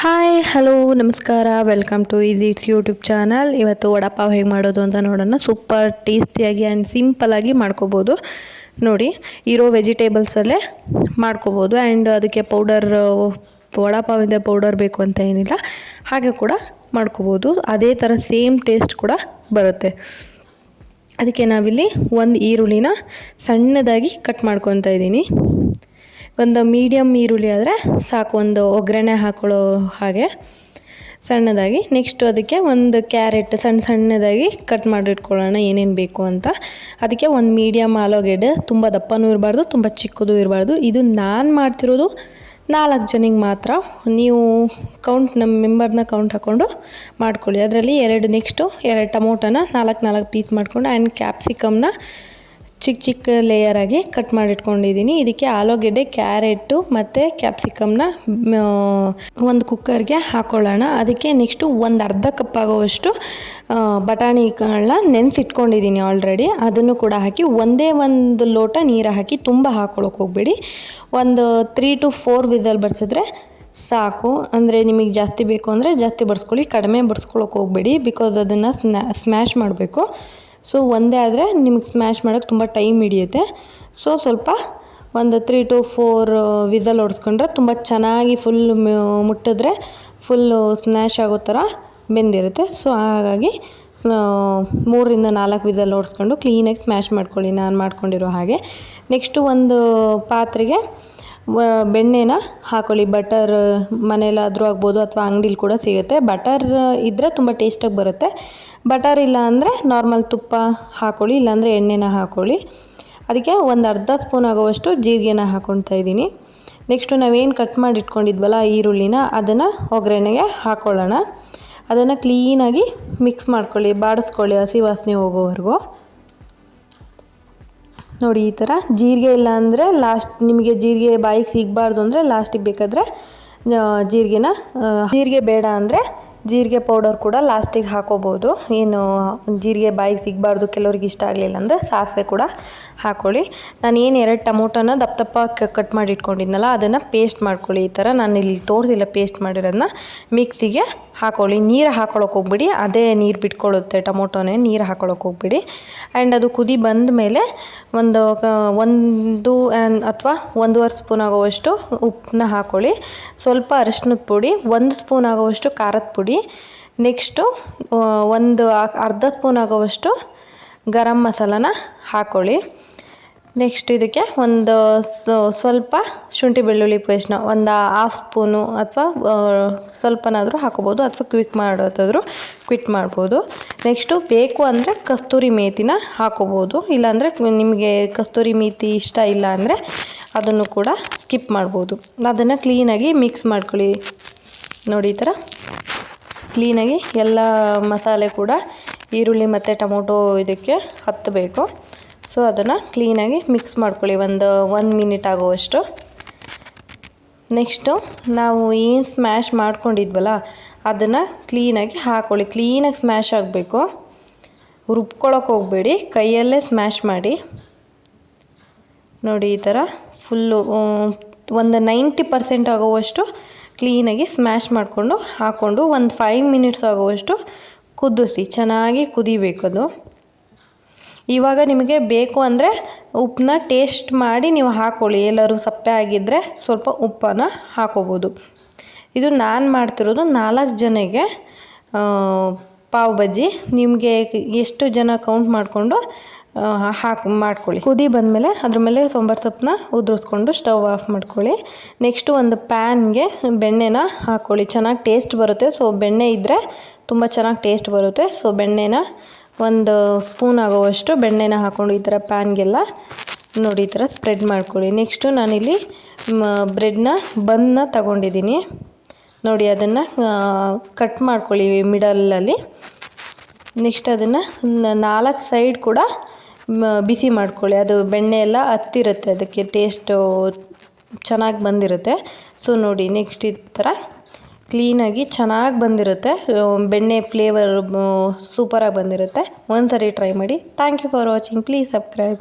Hi hello ನಮಸ್ಕಾರ. Welcome to easy it's YouTube channel ಇವತ್ತು ವಡಾಪಾವ್ ಹೇಗೆ ಮಾಡೋದು ಅಂತ ನೋಡೋಣ. ಸೂಪರ್ ಟೇಸ್ಟಿಯಾಗಿ ಆ್ಯಂಡ್ ಸಿಂಪಲಾಗಿ ಮಾಡ್ಕೋಬೋದು. ನೋಡಿ, ಇರೋ ವೆಜಿಟೇಬಲ್ಸಲ್ಲೇ ಮಾಡ್ಕೋಬೋದು. ಆ್ಯಂಡ್ ಅದಕ್ಕೆ ಪೌಡರ್ ವಡಾಪಾವಿಂದ ಪೌಡರ್ ಬೇಕು ಅಂತ ಏನಿಲ್ಲ. ಹಾಗೆ ಕೂಡ ಮಾಡ್ಕೋಬೋದು. ಅದೇ ಥರ ಸೇಮ್ ಟೇಸ್ಟ್ ಕೂಡ ಬರುತ್ತೆ. ಅದಕ್ಕೆ ನಾವಿಲ್ಲಿ ಒಂದು ಈರುಳ್ಳಿನ ಸಣ್ಣದಾಗಿ ಕಟ್ ಮಾಡ್ಕೊತಾ ಇದ್ದೀನಿ. ಒಂದು ಮೀಡಿಯಮ್ ಈರುಳ್ಳಿ ಆದರೆ ಸಾಕು, ಒಂದು ಒಗ್ಗರಣೆ ಹಾಕೊಳ್ಳೋ ಹಾಗೆ ಸಣ್ಣದಾಗಿ. ನೆಕ್ಸ್ಟು ಅದಕ್ಕೆ ಒಂದು ಕ್ಯಾರೆಟ್ ಸಣ್ಣ ಸಣ್ಣದಾಗಿ ಕಟ್ ಮಾಡಿಟ್ಕೊಳ್ಳೋಣ, ಏನೇನು ಬೇಕು ಅಂತ. ಅದಕ್ಕೆ ಒಂದು ಮೀಡಿಯಮ್ ಆಲೂಗೆಡ್ಡೆ, ತುಂಬ ದಪ್ಪನೂ ಇರಬಾರ್ದು, ತುಂಬ ಚಿಕ್ಕದು ಇರಬಾರ್ದು. ಇದು ನಾನು ಮಾಡ್ತಿರೋದು ನಾಲ್ಕು ಜನಿಗೆ ಮಾತ್ರ. ನೀವು ಕೌಂಟ್ ನಮ್ಮ ಮೆಂಬರ್ನ ಕೌಂಟ್ ಹಾಕ್ಕೊಂಡು ಮಾಡ್ಕೊಳ್ಳಿ. ಅದರಲ್ಲಿ ಎರಡು ನೆಕ್ಸ್ಟು ಎರಡು ಟೊಮೊಟೊನ ನಾಲ್ಕು ನಾಲ್ಕು ಪೀಸ್ ಮಾಡಿಕೊಂಡು ಆ್ಯಂಡ್ ಕ್ಯಾಪ್ಸಿಕಮ್ನ ಚಿಕ್ಕ ಚಿಕ್ಕ ಲೇಯರಾಗಿ ಕಟ್ ಮಾಡಿಟ್ಕೊಂಡಿದ್ದೀನಿ. ಇದಕ್ಕೆ ಆಲೂಗೆಡ್ಡೆ, ಕ್ಯಾರೆಟು ಮತ್ತು ಕ್ಯಾಪ್ಸಿಕಮ್ನ ಒಂದು ಕುಕ್ಕರ್ಗೆ ಹಾಕ್ಕೊಳ್ಳೋಣ ಅದಕ್ಕೆ ನೆಕ್ಸ್ಟು ಒಂದು ಅರ್ಧ ಕಪ್ ಆಗೋವಷ್ಟು ಬಟಾಣಿಗಳನ್ನ ನೆನೆಸಿಟ್ಕೊಂಡಿದ್ದೀನಿ ಆಲ್ರೆಡಿ ಅದನ್ನು ಕೂಡ ಹಾಕಿ ಒಂದೇ ಒಂದು ಲೋಟ ನೀರು ಹಾಕಿ ತುಂಬ ಹಾಕ್ಕೊಳಕ್ಕೆ ಹೋಗಬೇಡಿ. ಒಂದು ತ್ರೀ ಟು ಫೋರ್ ವಿಸಲ್ ಬರ್ಸಿದ್ರೆ ಸಾಕು. ಅಂದರೆ ನಿಮಗೆ ಜಾಸ್ತಿ ಬೇಕು ಅಂದರೆ ಜಾಸ್ತಿ ಬರ್ಸ್ಕೊಳ್ಳಿ, ಕಡಿಮೆ ಬರ್ಸ್ಕೊಳಕ್ಕೆ ಹೋಗಬೇಡಿ. ಬಿಕಾಸ್ ಅದನ್ನು ಸ್ಮ್ಯಾಶ್ ಮಾಡಬೇಕು. ಸೊ ಒಂದೇ ಆದರೆ ನಿಮಗೆ ಸ್ಮ್ಯಾಶ್ ಮಾಡೋಕ್ಕೆ ತುಂಬ ಟೈಮ್ ಹಿಡಿಯುತ್ತೆ. ಸೊ ಸ್ವಲ್ಪ ಒಂದು ತ್ರೀ ಟು ಫೋರ್ ವಿಸಲ್ ಹೊಡೆಸ್ಕೊಂಡ್ರೆ ತುಂಬ ಚೆನ್ನಾಗಿ ಫುಲ್ ಮುಟ್ಟಿದ್ರೆ ಫುಲ್ಲು ಸ್ನ್ಯಾಶ್ ಆಗೋ ಥರ ಬೆಂದಿರುತ್ತೆ. ಸೊ ಹಾಗಾಗಿ ಮೂರರಿಂದ ನಾಲ್ಕು ವಿಸಲ್ ಹೊಡೆಸ್ಕೊಂಡು ಕ್ಲೀನಾಗಿ ಸ್ಮ್ಯಾಶ್ ಮಾಡ್ಕೊಳ್ಳಿ. ನಾನು ಮಾಡ್ಕೊಂಡಿರೋ ಹಾಗೆ. ನೆಕ್ಸ್ಟು ಒಂದು ಪಾತ್ರೆಗೆ ಬೆಣ್ಣೆನ ಹಾಕೊಳ್ಳಿ. ಬಟರ್ ಮನೇಲಾದರೂ ಆಗ್ಬೋದು ಅಥವಾ ಅಂಗಡಿಲಿ ಕೂಡ ಸಿಗುತ್ತೆ. ಬಟರ್ ಇದ್ದರೆ ತುಂಬ ಟೇಸ್ಟಾಗಿ ಬರುತ್ತೆ. ಬಟರ್ ಇಲ್ಲ ಅಂದರೆ ನಾರ್ಮಲ್ ತುಪ್ಪ ಹಾಕೊಳ್ಳಿ, ಇಲ್ಲಾಂದರೆ ಎಣ್ಣೆನ ಹಾಕ್ಕೊಳ್ಳಿ ಅದಕ್ಕೆ ಒಂದು ಅರ್ಧ ಸ್ಪೂನ್ ಆಗುವಷ್ಟು ಜೀರಿಗೆನ ಹಾಕ್ಕೊಳ್ತಾ ಇದ್ದೀನಿ. ನೆಕ್ಸ್ಟು ನಾವೇನು ಕಟ್ ಮಾಡಿ ಇಟ್ಕೊಂಡಿದ್ವಲ್ಲ ಈರುಳ್ಳಿನ, ಅದನ್ನು ಒಗ್ಗರಣೆಗೆ ಹಾಕ್ಕೊಳ್ಳೋಣ ಅದನ್ನು ಕ್ಲೀನಾಗಿ ಮಿಕ್ಸ್ ಮಾಡ್ಕೊಳ್ಳಿ, ಬಾಡಿಸ್ಕೊಳ್ಳಿ ಹಸಿ ವಾಸನೆ ಹೋಗೋವರೆಗೂ. ನೋಡಿ, ಈ ಥರ ಜೀರಿಗೆ ಇಲ್ಲ ಅಂದರೆ ಲಾಸ್ಟ್ ನಿಮಗೆ ಜೀರಿಗೆ ಬಾಯಿಗೆ ಸಿಗಬಾರ್ದು ಅಂದರೆ ಲಾಸ್ಟಿಗೆ ಬೇಕಾದರೆ ಜೀರಿಗೆನ ಜೀರಿಗೆ ಬೇಡ ಅಂದರೆ ಜೀರಿಗೆ ಪೌಡರ್ ಕೂಡ ಲಾಸ್ಟಿಗೆ ಹಾಕೋಬೋದು. ಏನು, ಜೀರಿಗೆ ಬಾಯಿಗೆ ಸಿಗಬಾರ್ದು, ಕೆಲವ್ರಿಗೆ ಇಷ್ಟ ಆಗಲಿಲ್ಲ ಅಂದರೆ ಸಾಸಿವೆ ಕೂಡ ಹಾಕ್ಕೊಳ್ಳಿ ನಾನು ಏನು ಎರಡು ಟೊಮೊಟೋನ ದಪ್ಪ ದಪ್ಪ ಕಟ್ ಮಾಡಿ ಇಟ್ಕೊಂಡಿದ್ನಲ್ಲ ಅದನ್ನು ಪೇಸ್ಟ್ ಮಾಡ್ಕೊಳ್ಳಿ. ಈ ಥರ ನಾನು ಇಲ್ಲಿ ತೋರಿಸಿಲ್ಲ ಪೇಸ್ಟ್ ಮಾಡಿರೋದನ್ನ ಮಿಕ್ಸಿಗೆ ಹಾಕೊಳ್ಳಿ. ನೀರು ಹಾಕೊಳಕ್ಕೆ ಹೋಗ್ಬಿಡಿ. ಅದೇ ನೀರು ಬಿಟ್ಕೊಳ್ಳುತ್ತೆ ಟೊಮೊಟೊನೇ, ನೀರು ಹಾಕೊಳಕ್ಕೆ ಹೋಗ್ಬಿಡಿ. ಆ್ಯಂಡ್ ಅದು ಕುದಿ ಬಂದ ಮೇಲೆ ಒಂದು ಒಂದು ಅಥವಾ ಒಂದೂವರೆ ಸ್ಪೂನ್ ಆಗೋವಷ್ಟು ಉಪ್ಪನ್ನ ಹಾಕ್ಕೊಳ್ಳಿ ಸ್ವಲ್ಪ ಅರಿಶಿನದ ಪುಡಿ, ಒಂದು ಸ್ಪೂನ್ ಆಗುವಷ್ಟು ಖಾರದ ಪುಡಿ, ನೆಕ್ಸ್ಟು ಒಂದು ಅರ್ಧ ಸ್ಪೂನ್ ಆಗುವಷ್ಟು ಗರಂ ಮಸಾಲನ ಹಾಕ್ಕೊಳ್ಳಿ ನೆಕ್ಸ್ಟ್ ಇದಕ್ಕೆ ಒಂದು ಸ್ವಲ್ಪ ಶುಂಠಿ ಬೆಳ್ಳುಳ್ಳಿ ಪೇಸ್ಟ್ನ ಒಂದು ಹಾಫ್ ಸ್ಪೂನು ಅಥವಾ ಸ್ವಲ್ಪನಾದರೂ ಹಾಕೋಬೋದು ಅಥವಾ ಕ್ವಿಕ್ ಮಾಡೋದಾದರೂ ಕ್ವಿಟ್ ಮಾಡ್ಬೋದು. ನೆಕ್ಸ್ಟು ಬೇಕು ಅಂದರೆ ಕಸ್ತೂರಿ ಮೇಥಿನ ಹಾಕೋಬೋದು. ಇಲ್ಲಾಂದರೆ ನಿಮಗೆ ಕಸ್ತೂರಿ ಮೇತಿ ಇಷ್ಟ ಇಲ್ಲ ಅಂದರೆ ಅದನ್ನು ಕೂಡ ಸ್ಕಿಪ್ ಮಾಡ್ಬೋದು. ಅದನ್ನು ಕ್ಲೀನಾಗಿ ಮಿಕ್ಸ್ ಮಾಡ್ಕೊಳ್ಳಿ. ನೋಡಿ ಈ ಥರ. ಕ್ಲೀನಾಗಿ ಎಲ್ಲ ಮಸಾಲೆ ಕೂಡ ಈರುಳ್ಳಿ ಮತ್ತು ಟೊಮೊಟೊ ಇದಕ್ಕೆ ಹತ್ತಬೇಕು. ಸೊ ಅದನ್ನು ಕ್ಲೀನಾಗಿ ಮಿಕ್ಸ್ ಮಾಡ್ಕೊಳ್ಳಿ. ಒಂದು ಒಂದು ಮಿನಿಟ್ ಆಗುವಷ್ಟು. ನೆಕ್ಸ್ಟು ನಾವು ಏನು ಸ್ಮ್ಯಾಶ್ ಮಾಡ್ಕೊಂಡಿದ್ವಲ್ಲ, ಅದನ್ನು ಕ್ಲೀನಾಗಿ ಹಾಕ್ಕೊಳ್ಳಿ ಕ್ಲೀನಾಗಿ ಸ್ಮ್ಯಾಶ್ ಆಗಬೇಕು. ರುಬ್ಕೊಳಕ್ಕೆ ಹೋಗಬೇಡಿ. ಕೈಯಲ್ಲೇ ಸ್ಮ್ಯಾಶ್ ಮಾಡಿ. ನೋಡಿ, ಈ ಥರ ಫುಲ್ಲು ಒಂದು ನೈಂಟಿ ಪರ್ಸೆಂಟ್ ಆಗುವಷ್ಟು ಕ್ಲೀನಾಗಿ ಸ್ಮ್ಯಾಶ್ ಮಾಡಿಕೊಂಡು ಹಾಕ್ಕೊಂಡು ಒಂದು ಫೈವ್ ಮಿನಿಟ್ಸ್ ಆಗುವಷ್ಟು ಕುದಿಸಿ. ಚೆನ್ನಾಗಿ ಕುದಿಬೇಕು ಅದು ಇವಾಗ ನಿಮಗೆ ಬೇಕು ಅಂದರೆ ಉಪ್ಪನ್ನ ಟೇಸ್ಟ್ ಮಾಡಿ ನೀವು ಹಾಕ್ಕೊಳ್ಳಿ ಎಲ್ಲರೂ ಸಪ್ಪೆ ಆಗಿದ್ದರೆ ಸ್ವಲ್ಪ ಉಪ್ಪನ್ನು ಹಾಕೋಬೋದು. ಇದು ನಾನು ಮಾಡ್ತಿರೋದು ನಾಲ್ಕು ಜನಕ್ಕೆ ಪಾವ್ ಬಜ್ಜಿ. ನಿಮಗೆ ಎಷ್ಟು ಜನ ಕೌಂಟ್ ಮಾಡಿಕೊಂಡು ಹಾಕಿ, ಮಾಡ್ಕೊಳ್ಳಿ. ಕುದಿ ಬಂದಮೇಲೆ ಅದ್ರ ಮೇಲೆ ಸಾಂಬಾರು ಸೊಪ್ಪನ್ನ ಉದುರಿಸ್ಕೊಂಡು ಸ್ಟವ್ ಆಫ್ ಮಾಡ್ಕೊಳ್ಳಿ. ನೆಕ್ಸ್ಟು ಒಂದು ಪ್ಯಾನ್ಗೆ ಬೆಣ್ಣೆನ ಹಾಕ್ಕೊಳ್ಳಿ ಚೆನ್ನಾಗಿ ಟೇಸ್ಟ್ ಬರುತ್ತೆ. ಸೊ ಬೆಣ್ಣೆ ಇದ್ದರೆ ತುಂಬ ಚೆನ್ನಾಗಿ ಟೇಸ್ಟ್ ಬರುತ್ತೆ. ಸೊ ಬೆಣ್ಣೆನ ಒಂದು ಸ್ಪೂನ್ ಆಗೋವಷ್ಟು ಬೆಣ್ಣೆನ ಹಾಕ್ಕೊಂಡು ಈ ಥರ ಪ್ಯಾನ್ಗೆಲ್ಲ ನೋಡಿ ಈ ಥರ ಸ್ಪ್ರೆಡ್ ಮಾಡ್ಕೊಳ್ಳಿ. ನೆಕ್ಸ್ಟು ನಾನಿಲ್ಲಿ ಬ್ರೆಡ್ನ ಬನ್ನ ತಗೊಂಡಿದ್ದೀನಿ. ನೋಡಿ, ಅದನ್ನು ಕಟ್ ಮಾಡ್ಕೊಳ್ಳಿ ಮಿಡಲಲ್ಲಿ. ನೆಕ್ಸ್ಟ್ ಅದನ್ನು ನಾಲ್ಕು ಸೈಡ್ ಕೂಡ ಬಿಸಿ ಮಾಡ್ಕೊಳ್ಳಿ. ಅದು ಬೆಣ್ಣೆ ಎಲ್ಲ ಹತ್ತಿರುತ್ತೆ, ಅದಕ್ಕೆ ಟೇಸ್ಟು ಚೆನ್ನಾಗಿ ಬಂದಿರುತ್ತೆ. ಸೊ ನೋಡಿ ನೆಕ್ಸ್ಟ್ ಈ ಥರ ಕ್ಲೀನಾಗಿ ಚೆನ್ನಾಗಿ ಬಂದಿರುತ್ತೆ. ಬೆಣ್ಣೆ ಫ್ಲೇವರ್ ಸೂಪರಾಗಿ ಬಂದಿರುತ್ತೆ. ಒಂದು ಸರಿ ಟ್ರೈ ಮಾಡಿ. Thank you for watching please subscribe